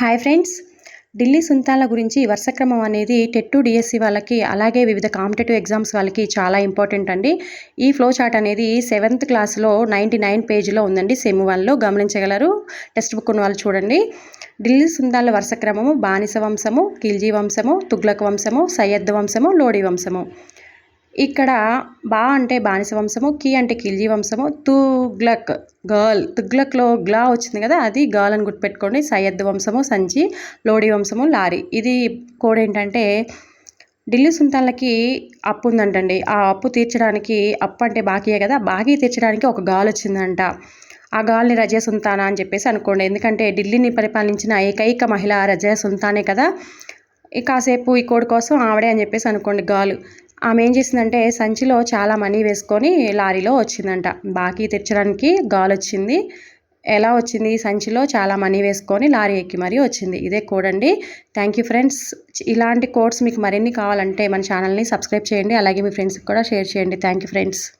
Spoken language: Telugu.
Hi friends. ఢిల్లీ సుంతాల గురించి వరుసక్రమం అనేది టెట్ డిఎస్సి వాళ్ళకి అలాగే వివిధ కాంపిటేటివ్ ఎగ్జామ్స్ వాళ్ళకి చాలా ఇంపార్టెంట్ అండి. ఈ ఫ్లో చార్ట్ అనేది సెవెంత్ క్లాస్లో నైంటీ నైన్ పేజీలో ఉందండి. సెమ్ వన్లో గమనించగలరు. టెక్స్ట్ బుక్ ఉన్న వాళ్ళు చూడండి. ఢిల్లీ సుల్తాన్ల వరుసక్రమము బానిస వంశము ఖిల్జీ వంశము తుగ్లక్ వంశము సయ్యద్ వంశము లోడి వంశము. ఇక్కడ బా అంటే బానిస వంశము కీ అంటే ఖిల్జీ వంశము తుగ్లక్ గర్ల్. తుగ్లక్లో గ్లా వచ్చింది కదా అది గర్ల్ అని గుర్తుపెట్టుకోండి. సయ్యద్ వంశము సంచి లోడి వంశము లారీ. ఇది కోడ్ ఏంటంటే ఢిల్లీ సుల్తాన్లకి అప్పు ఉందంటండి ఆ అప్పు తీర్చడానికి అప్పు అంటే బాకీయే కదా బాకీ తీర్చడానికి ఒక గాల్ వచ్చిందంట. ఆ గాల్ని రజయ సుల్తానా అని చెప్పేసి అనుకోండి. ఎందుకంటే ఢిల్లీని పరిపాలించిన ఏకైక మహిళ రజయ సుల్తానే కదా. కాసేపు ఈ కోడి కోసం ఆవిడే అని చెప్పేసి అనుకోండి గాలు ఆమె ఏం చేసిందంటే సంచిలో చాలా మనీ వేసుకొని లారీలో వచ్చిందంట. బాకీ తెచ్చడానికి గాలి వచ్చింది. ఎలా వచ్చింది? సంచిలో చాలా మనీ వేసుకొని లారీ ఎక్కి మరీ వచ్చింది. ఇదే కోడ్ అండి. థ్యాంక్ యూ ఫ్రెండ్స్ ఇలాంటి కోడ్స్ మీకు మరిన్ని కావాలంటే మన ఛానల్ని సబ్స్క్రైబ్ చేయండి. అలాగే మీ ఫ్రెండ్స్కి కూడా షేర్ చేయండి. Thank you friends